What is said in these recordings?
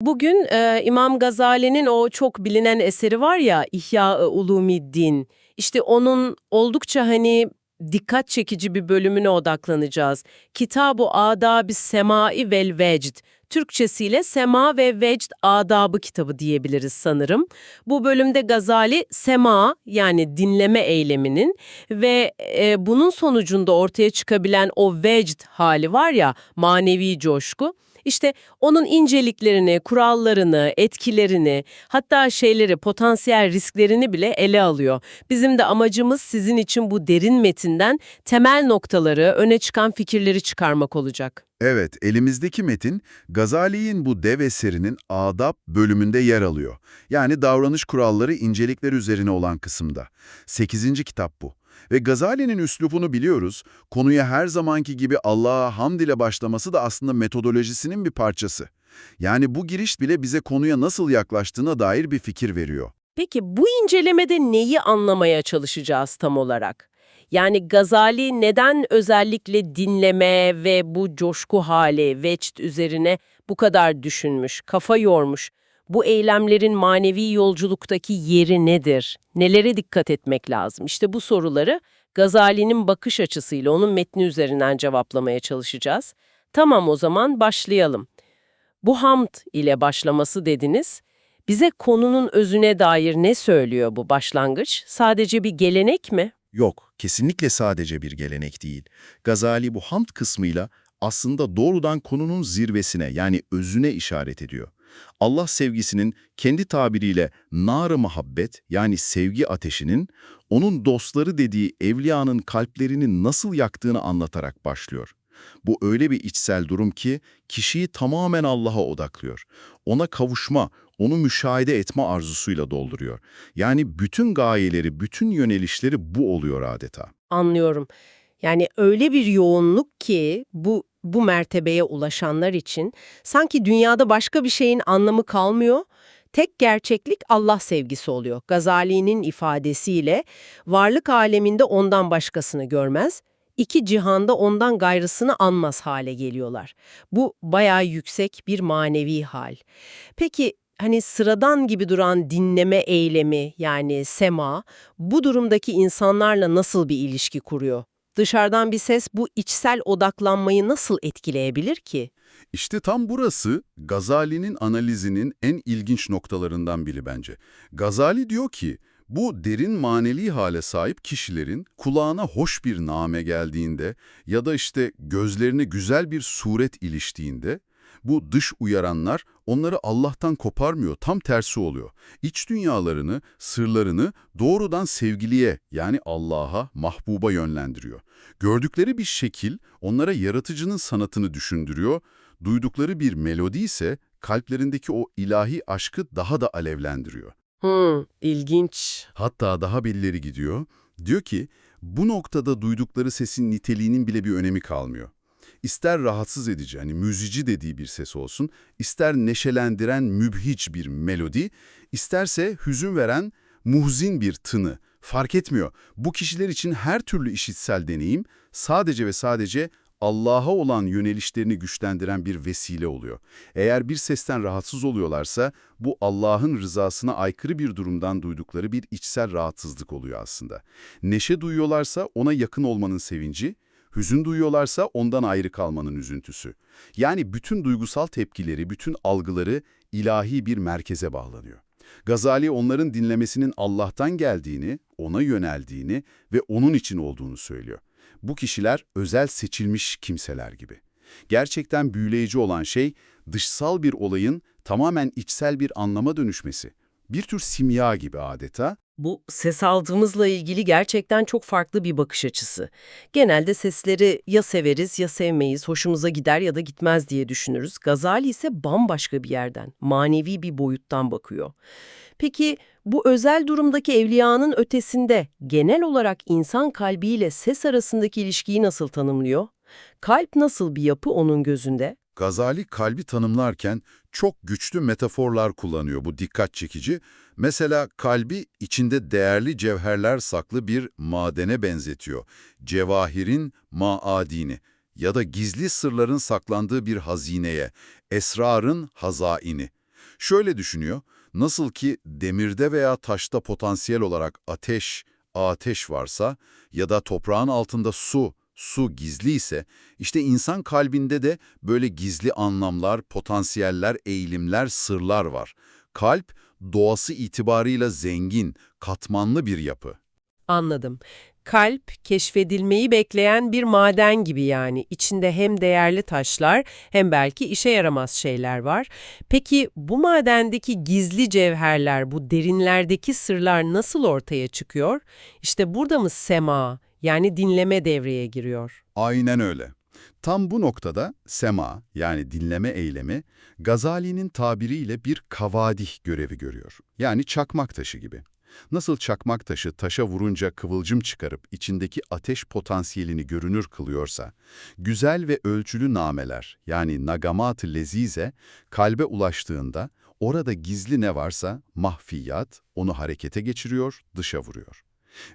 Bugün e, İmam Gazali'nin o çok bilinen eseri var ya İhya-ı Ulumiddin. İşte onun oldukça hani dikkat çekici bir bölümüne odaklanacağız. Kitab-ı Adab-ı Semai vel Vecd. Türkçesiyle Sema ve Vecd Adabı kitabı diyebiliriz sanırım. Bu bölümde Gazali sema yani dinleme eyleminin ve e, bunun sonucunda ortaya çıkabilen o vecd hali var ya manevi coşku. İşte onun inceliklerini, kurallarını, etkilerini, hatta şeyleri, potansiyel risklerini bile ele alıyor. Bizim de amacımız sizin için bu derin metinden temel noktaları, öne çıkan fikirleri çıkarmak olacak. Evet, elimizdeki metin Gazali'nin bu dev eserinin adab bölümünde yer alıyor. Yani davranış kuralları incelikler üzerine olan kısımda. 8. kitap bu. Ve Gazali'nin üslubunu biliyoruz. Konuya her zamanki gibi Allah'a hamd ile başlaması da aslında metodolojisinin bir parçası. Yani bu giriş bile bize konuya nasıl yaklaştığına dair bir fikir veriyor. Peki bu incelemede neyi anlamaya çalışacağız tam olarak? Yani Gazali neden özellikle dinleme ve bu coşku hali, vecd üzerine bu kadar düşünmüş, kafa yormuş? Bu eylemlerin manevi yolculuktaki yeri nedir? Nelere dikkat etmek lazım? İşte bu soruları Gazali'nin bakış açısıyla onun metni üzerinden cevaplamaya çalışacağız. Tamam o zaman başlayalım. Bu hamd ile başlaması dediniz. Bize konunun özüne dair ne söylüyor bu başlangıç? Sadece bir gelenek mi? Yok, kesinlikle sadece bir gelenek değil. Gazali bu hamd kısmıyla aslında doğrudan konunun zirvesine yani özüne işaret ediyor. Allah sevgisinin kendi tabiriyle nar-ı muhabbet yani sevgi ateşinin onun dostları dediği evliyanın kalplerini nasıl yaktığını anlatarak başlıyor. Bu öyle bir içsel durum ki kişiyi tamamen Allah'a odaklıyor. Ona kavuşma, onu müşahede etme arzusuyla dolduruyor. Yani bütün gayeleri, bütün yönelişleri bu oluyor adeta. Anlıyorum. Yani öyle bir yoğunluk ki bu bu mertebeye ulaşanlar için sanki dünyada başka bir şeyin anlamı kalmıyor. Tek gerçeklik Allah sevgisi oluyor. Gazali'nin ifadesiyle varlık aleminde ondan başkasını görmez, iki cihanda ondan gayrısını anmaz hale geliyorlar. Bu bayağı yüksek bir manevi hal. Peki hani sıradan gibi duran dinleme eylemi yani sema bu durumdaki insanlarla nasıl bir ilişki kuruyor? Dışarıdan bir ses bu içsel odaklanmayı nasıl etkileyebilir ki? İşte tam burası Gazali'nin analizinin en ilginç noktalarından biri bence. Gazali diyor ki, bu derin manevi hale sahip kişilerin kulağına hoş bir name geldiğinde ya da işte gözlerine güzel bir suret iliştiğinde, bu dış uyaranlar onları Allah'tan koparmıyor, tam tersi oluyor. İç dünyalarını, sırlarını doğrudan sevgiliye yani Allah'a, mahbuba yönlendiriyor. Gördükleri bir şekil onlara yaratıcının sanatını düşündürüyor, duydukları bir melodi ise kalplerindeki o ilahi aşkı daha da alevlendiriyor. Hmm, ilginç. Hatta daha belirleri gidiyor. Diyor ki bu noktada duydukları sesin niteliğinin bile bir önemi kalmıyor. İster rahatsız edici, hani müzici dediği bir ses olsun, ister neşelendiren mübhiç bir melodi, isterse hüzün veren muhzin bir tını, fark etmiyor. Bu kişiler için her türlü işitsel deneyim sadece ve sadece Allah'a olan yönelişlerini güçlendiren bir vesile oluyor. Eğer bir sesten rahatsız oluyorlarsa bu Allah'ın rızasına aykırı bir durumdan duydukları bir içsel rahatsızlık oluyor aslında. Neşe duyuyorlarsa ona yakın olmanın sevinci, hüzün duyuyorlarsa ondan ayrı kalmanın üzüntüsü. Yani bütün duygusal tepkileri, bütün algıları ilahi bir merkeze bağlanıyor. Gazali onların dinlemesinin Allah'tan geldiğini, ona yöneldiğini ve onun için olduğunu söylüyor. Bu kişiler özel seçilmiş kimseler gibi. Gerçekten büyüleyici olan şey dışsal bir olayın tamamen içsel bir anlama dönüşmesi. Bir tür simya gibi adeta Bu ses aldığımızla ilgili gerçekten çok farklı bir bakış açısı. Genelde sesleri ya severiz ya sevmeyiz, hoşumuza gider ya da gitmez diye düşünürüz. Gazali ise bambaşka bir yerden, manevi bir boyuttan bakıyor. Peki bu özel durumdaki evliyanın ötesinde genel olarak insan kalbiyle ses arasındaki ilişkiyi nasıl tanımlıyor? Kalp nasıl bir yapı onun gözünde? Gazali kalbi tanımlarken çok güçlü metaforlar kullanıyor bu dikkat çekici. Mesela kalbi içinde değerli cevherler saklı bir madene benzetiyor. Cevahirin maadini ya da gizli sırların saklandığı bir hazineye, esrarın hazaini. Şöyle düşünüyor, nasıl ki demirde veya taşta potansiyel olarak ateş, ateş varsa ya da toprağın altında su, su gizli ise, işte insan kalbinde de böyle gizli anlamlar, potansiyeller, eğilimler, sırlar var. Kalp, doğası itibarıyla zengin, katmanlı bir yapı. Anladım. Kalp, keşfedilmeyi bekleyen bir maden gibi yani. İçinde hem değerli taşlar hem belki işe yaramaz şeyler var. Peki bu madendeki gizli cevherler, bu derinlerdeki sırlar nasıl ortaya çıkıyor? İşte burada mı sema, yani dinleme devreye giriyor? Aynen öyle. Tam bu noktada sema yani dinleme eylemi Gazali'nin tabiriyle bir kavadih görevi görüyor. Yani çakmak taşı gibi. Nasıl çakmak taşı taşa vurunca kıvılcım çıkarıp içindeki ateş potansiyelini görünür kılıyorsa, güzel ve ölçülü nameler yani nagamat-ı lezize kalbe ulaştığında orada gizli ne varsa mahfiyat onu harekete geçiriyor, dışa vuruyor.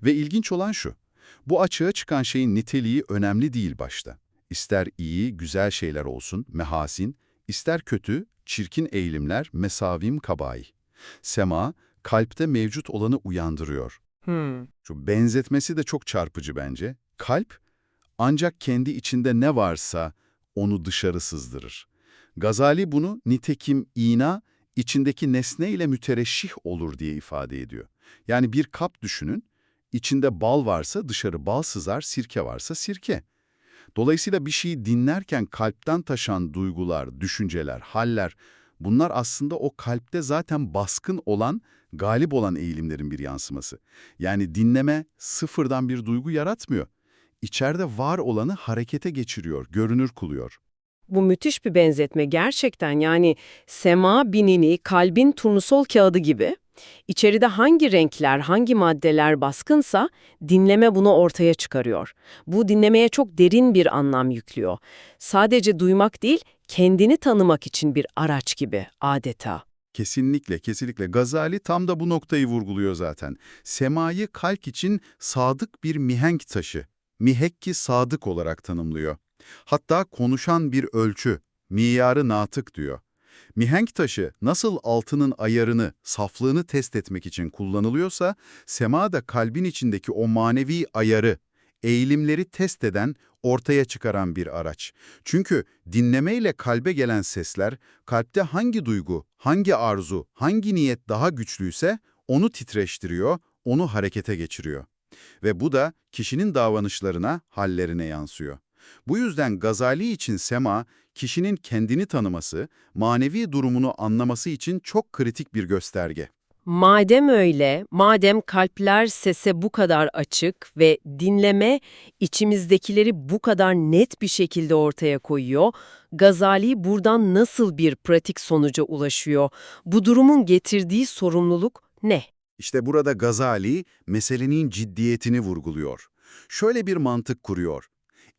Ve ilginç olan şu, bu açığa çıkan şeyin niteliği önemli değil başta. İster iyi, güzel şeyler olsun, mehasin, ister kötü, çirkin eğilimler, mesavim kabayi. Sema, kalpte mevcut olanı uyandırıyor. Hmm. Şu benzetmesi de çok çarpıcı bence. Kalp, ancak kendi içinde ne varsa onu dışarı sızdırır. Gazali bunu nitekim iğna, içindeki nesne ile mütereşşih olur diye ifade ediyor. Yani bir kap düşünün, içinde bal varsa dışarı bal sızar, sirke varsa sirke. Dolayısıyla bir şeyi dinlerken kalpten taşan duygular, düşünceler, haller, bunlar aslında o kalpte zaten baskın olan, galip olan eğilimlerin bir yansıması. Yani dinleme sıfırdan bir duygu yaratmıyor. İçeride var olanı harekete geçiriyor, görünür kılıyor. Bu müthiş bir benzetme gerçekten yani sema binini kalbin turnusol kağıdı gibi. İçeride hangi renkler, hangi maddeler baskınsa dinleme bunu ortaya çıkarıyor. Bu dinlemeye çok derin bir anlam yüklüyor. Sadece duymak değil, kendini tanımak için bir araç gibi adeta. Kesinlikle, kesinlikle. Gazali tam da bu noktayı vurguluyor zaten. Semayı kalp için sadık bir mihenk taşı, mihekki sadık olarak tanımlıyor. Hatta konuşan bir ölçü, miyarı natık diyor. Mihenk taşı nasıl altının ayarını, saflığını test etmek için kullanılıyorsa, sema da kalbin içindeki o manevi ayarı, eğilimleri test eden, ortaya çıkaran bir araç. Çünkü dinlemeyle kalbe gelen sesler, kalpte hangi duygu, hangi arzu, hangi niyet daha güçlüyse onu titreştiriyor, onu harekete geçiriyor. Ve bu da kişinin davranışlarına, hallerine yansıyor. Bu yüzden Gazali için sema, kişinin kendini tanıması, manevi durumunu anlaması için çok kritik bir gösterge. Madem öyle, madem kalpler sese bu kadar açık ve dinleme içimizdekileri bu kadar net bir şekilde ortaya koyuyor, Gazali buradan nasıl bir pratik sonuca ulaşıyor? Bu durumun getirdiği sorumluluk ne? İşte burada Gazali meselenin ciddiyetini vurguluyor. Şöyle bir mantık kuruyor.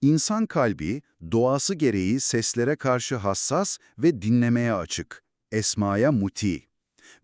İnsan kalbi doğası gereği seslere karşı hassas ve dinlemeye açık. Esmaya muti.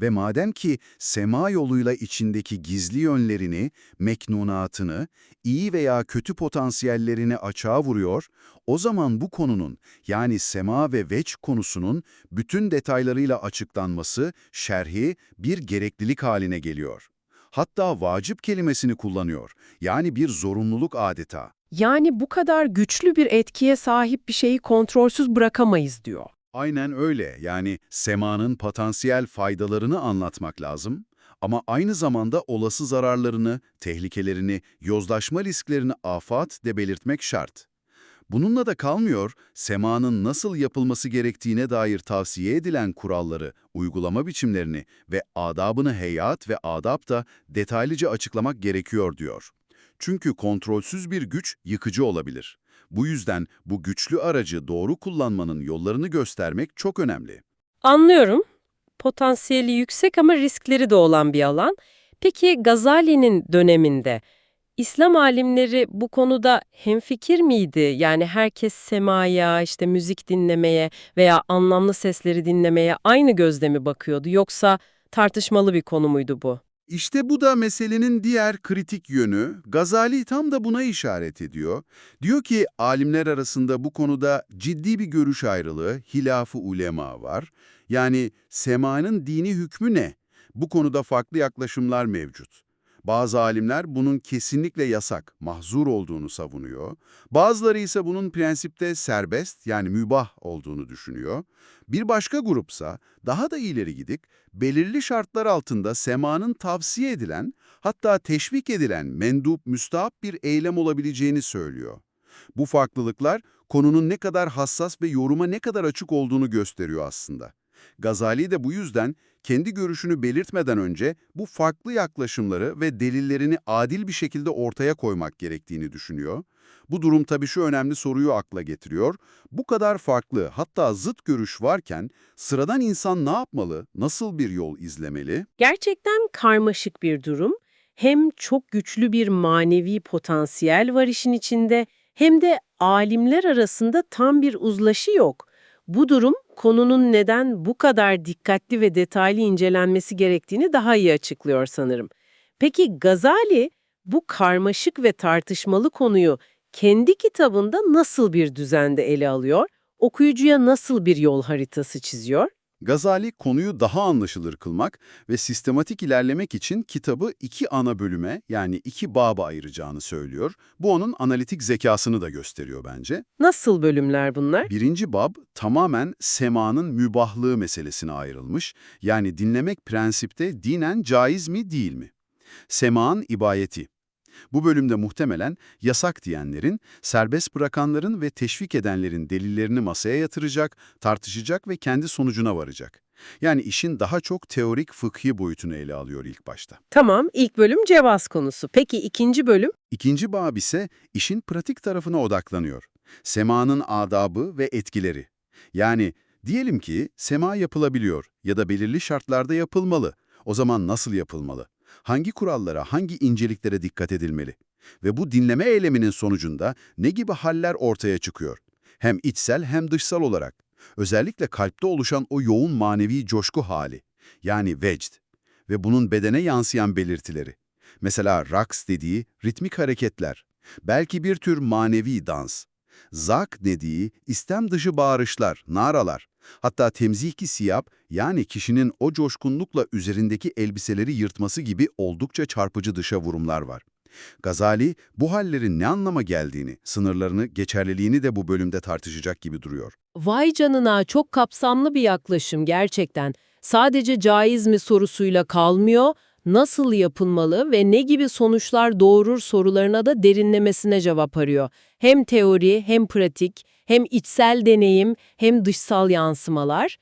Ve madem ki sema yoluyla içindeki gizli yönlerini, meknunatını, iyi veya kötü potansiyellerini açığa vuruyor, o zaman bu konunun yani sema ve veç konusunun bütün detaylarıyla açıklanması, şerhi bir gereklilik haline geliyor. Hatta vacip kelimesini kullanıyor, yani bir zorunluluk adeta. Yani bu kadar güçlü bir etkiye sahip bir şeyi kontrolsüz bırakamayız diyor. Aynen öyle. Yani semanın potansiyel faydalarını anlatmak lazım. Ama aynı zamanda olası zararlarını, tehlikelerini, yozlaşma risklerini afat de belirtmek şart. Bununla da kalmıyor, semanın nasıl yapılması gerektiğine dair tavsiye edilen kuralları, uygulama biçimlerini ve adabını heyat ve adab da detaylıca açıklamak gerekiyor diyor. Çünkü kontrolsüz bir güç yıkıcı olabilir. Bu yüzden bu güçlü aracı doğru kullanmanın yollarını göstermek çok önemli. Anlıyorum. Potansiyeli yüksek ama riskleri de olan bir alan. Peki Gazali'nin döneminde İslam alimleri bu konuda hemfikir miydi? Yani herkes semaya, işte müzik dinlemeye veya anlamlı sesleri dinlemeye aynı gözle mi bakıyordu? Yoksa tartışmalı bir konu muydu bu? İşte bu da meselenin diğer kritik yönü. Gazali tam da buna işaret ediyor. Diyor ki alimler arasında bu konuda ciddi bir görüş ayrılığı, hilaf-ı ulema var. Yani semanın dini hükmü ne? Bu konuda farklı yaklaşımlar mevcut. Bazı alimler bunun kesinlikle yasak, mahzur olduğunu savunuyor. Bazıları ise bunun prensipte serbest yani mübah olduğunu düşünüyor. Bir başka grupsa daha da ileri gidip belirli şartlar altında semanın tavsiye edilen hatta teşvik edilen mendup, müstahap bir eylem olabileceğini söylüyor. Bu farklılıklar konunun ne kadar hassas ve yoruma ne kadar açık olduğunu gösteriyor aslında. Gazali de bu yüzden kendi görüşünü belirtmeden önce bu farklı yaklaşımları ve delillerini adil bir şekilde ortaya koymak gerektiğini düşünüyor. Bu durum tabii şu önemli soruyu akla getiriyor. Bu kadar farklı hatta zıt görüş varken sıradan insan ne yapmalı, nasıl bir yol izlemeli? Gerçekten karmaşık bir durum. Hem çok güçlü bir manevi potansiyel var işin içinde hem de alimler arasında tam bir uzlaşı yok. Bu durum konunun neden bu kadar dikkatli ve detaylı incelenmesi gerektiğini daha iyi açıklıyor sanırım. Peki Gazali bu karmaşık ve tartışmalı konuyu kendi kitabında nasıl bir düzende ele alıyor? Okuyucuya nasıl bir yol haritası çiziyor? Gazali konuyu daha anlaşılır kılmak ve sistematik ilerlemek için kitabı iki ana bölüme yani iki baba ayıracağını söylüyor. Bu onun analitik zekasını da gösteriyor bence. Nasıl bölümler bunlar? Birinci bab tamamen semanın mübahlığı meselesine ayrılmış. Yani dinlemek prensipte dinen caiz mi değil mi? Semağın ibayeti. Bu bölümde muhtemelen yasak diyenlerin, serbest bırakanların ve teşvik edenlerin delillerini masaya yatıracak, tartışacak ve kendi sonucuna varacak. Yani işin daha çok teorik fıkhi boyutunu ele alıyor ilk başta. Tamam, ilk bölüm cevaz konusu. Peki ikinci bölüm? İkinci bab ise işin pratik tarafına odaklanıyor. Semanın adabı ve etkileri. Yani diyelim ki sema yapılabiliyor ya da belirli şartlarda yapılmalı. O zaman nasıl yapılmalı? Hangi kurallara, hangi inceliklere dikkat edilmeli? Ve bu dinleme eyleminin sonucunda ne gibi haller ortaya çıkıyor? Hem içsel hem dışsal olarak. Özellikle kalpte oluşan o yoğun manevi coşku hali. Yani vecd. Ve bunun bedene yansıyan belirtileri. Mesela raks dediği ritmik hareketler. Belki bir tür manevi dans. Zak dediği istem dışı bağırışlar, naralar. Hatta temziki siyap yani kişinin o coşkunlukla üzerindeki elbiseleri yırtması gibi oldukça çarpıcı dışa vurumlar var. Gazali bu hallerin ne anlama geldiğini, sınırlarını, geçerliliğini de bu bölümde tartışacak gibi duruyor. Vay canına çok kapsamlı bir yaklaşım gerçekten. Sadece caiz mi sorusuyla kalmıyor, nasıl yapılmalı ve ne gibi sonuçlar doğurur sorularına da derinlemesine cevap arıyor. Hem teori, hem pratik, hem içsel deneyim, hem dışsal yansımalar.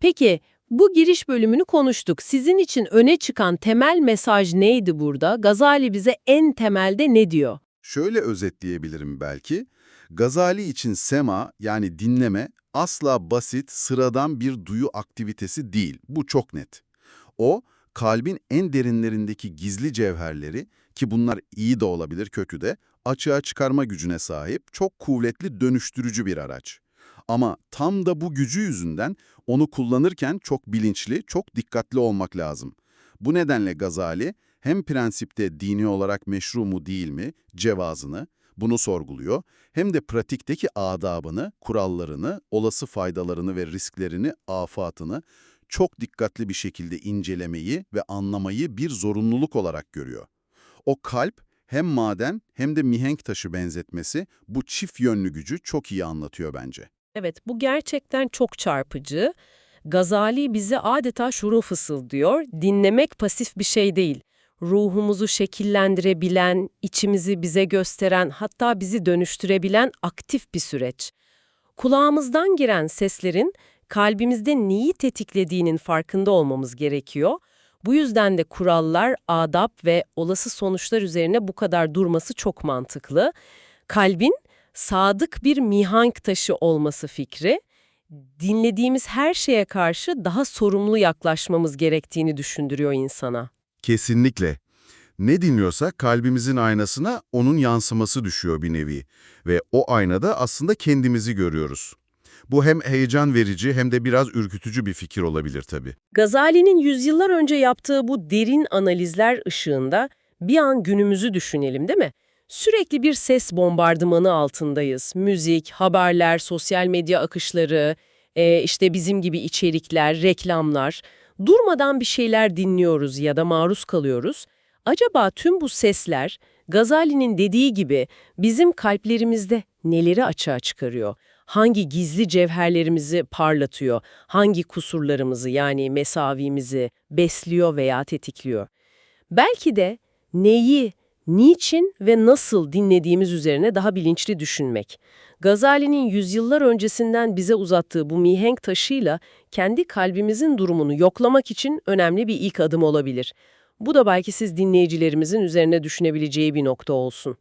Peki, bu giriş bölümünü konuştuk. Sizin için öne çıkan temel mesaj neydi burada? Gazali bize en temelde ne diyor? Şöyle özetleyebilirim belki. Gazali için sema yani dinleme asla basit, sıradan bir duyu aktivitesi değil. Bu çok net. O, kalbin en derinlerindeki gizli cevherleri ki bunlar iyi de olabilir kötü de açığa çıkarma gücüne sahip çok kuvvetli dönüştürücü bir araç. Ama tam da bu gücü yüzünden onu kullanırken çok bilinçli, çok dikkatli olmak lazım. Bu nedenle Gazali hem prensipte dini olarak meşru mu değil mi cevazını, bunu sorguluyor, hem de pratikteki adabını, kurallarını, olası faydalarını ve risklerini, afatını çok dikkatli bir şekilde incelemeyi ve anlamayı bir zorunluluk olarak görüyor. O kalp hem maden hem de mihenk taşı benzetmesi bu çift yönlü gücü çok iyi anlatıyor bence. Evet, bu gerçekten çok çarpıcı. Gazali bize adeta şunu fısıldıyor, dinlemek pasif bir şey değil. Ruhumuzu şekillendirebilen, içimizi bize gösteren, hatta bizi dönüştürebilen aktif bir süreç. Kulağımızdan giren seslerin kalbimizde neyi tetiklediğinin farkında olmamız gerekiyor. Bu yüzden de kurallar, adap ve olası sonuçlar üzerine bu kadar durması çok mantıklı. Kalbin sadık bir mihank taşı olması fikri, dinlediğimiz her şeye karşı daha sorumlu yaklaşmamız gerektiğini düşündürüyor insana. Kesinlikle. Ne dinliyorsa kalbimizin aynasına onun yansıması düşüyor bir nevi ve o aynada aslında kendimizi görüyoruz. Bu hem heyecan verici hem de biraz ürkütücü bir fikir olabilir tabii. Gazali'nin yüzyıllar önce yaptığı bu derin analizler ışığında bir an günümüzü düşünelim değil mi? Sürekli bir ses bombardımanı altındayız. Müzik, haberler, sosyal medya akışları e, işte bizim gibi içerikler, reklamlar, durmadan bir şeyler dinliyoruz ya da maruz kalıyoruz. Acaba tüm bu sesler Gazali'nin dediği gibi bizim kalplerimizde neleri açığa çıkarıyor? Hangi gizli cevherlerimizi parlatıyor? Hangi kusurlarımızı yani mesavimizi besliyor veya tetikliyor? Belki de neyi, niçin ve nasıl dinlediğimiz üzerine daha bilinçli düşünmek. Gazali'nin yüzyıllar öncesinden bize uzattığı bu mihenk taşıyla kendi kalbimizin durumunu yoklamak için önemli bir ilk adım olabilir. Bu da belki siz dinleyicilerimizin üzerine düşünebileceği bir nokta olsun.